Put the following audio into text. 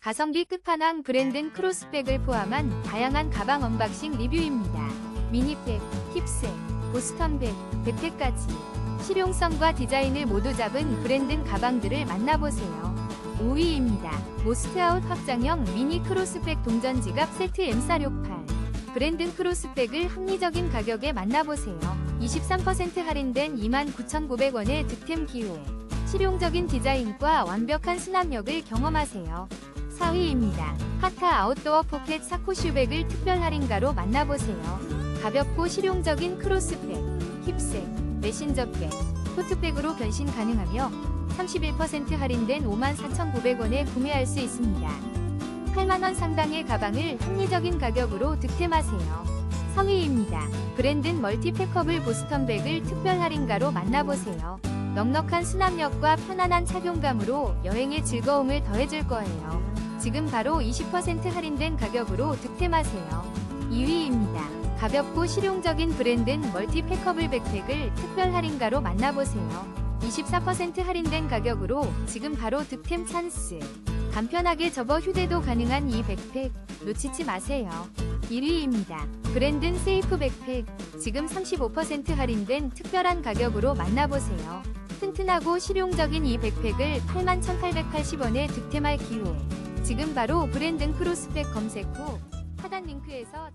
가성비 끝판왕 브랜든 크로스백을 포함한 다양한 가방 언박싱 리뷰입니다. 미니백, 힙색, 보스턴백, 백팩까지 실용성과 디자인을 모두 잡은 브랜든 가방들을 만나보세요. 5위입니다. 모스트아웃 확장형 미니 크로스백 동전 지갑 세트 M468 브랜든 크로스백을 합리적인 가격에 만나보세요. 23% 할인된 29,900원의 득템 기회. 실용적인 디자인과 완벽한 수납력을 경험하세요. 4위입니다. 파타 아웃도어 포켓 사코 슈백을 특별 할인가로 만나보세요. 가볍고 실용적인 크로스백, 힙색, 메신저백, 토트백으로 변신 가능하며 31% 할인된 54,900원에 구매할 수 있습니다. 8만원 상당의 가방을 합리적인 가격으로 득템하세요. 성의입니다. 브랜든 멀티패커블 보스턴백을 특별 할인가로 만나보세요. 넉넉한 수납력과 편안한 착용감으로 여행의 즐거움을 더해줄 거예요. 지금 바로 20% 할인된 가격으로 득템하세요. 2위입니다. 가볍고 실용적인 브랜든 멀티패커블 백팩을 특별 할인가로 만나보세요. 24% 할인된 가격으로 지금 바로 득템 찬스. 간편하게 접어 휴대도 가능한 이 백팩 놓치지 마세요. 1위입니다. 브랜든 세이프 백팩 지금 35% 할인된 특별한 가격으로 만나보세요. 튼튼하고 실용적인 이 백팩을 81,880원에 득템할 기회. 지금 바로 브랜든 크로스백 검색 후 하단 링크에서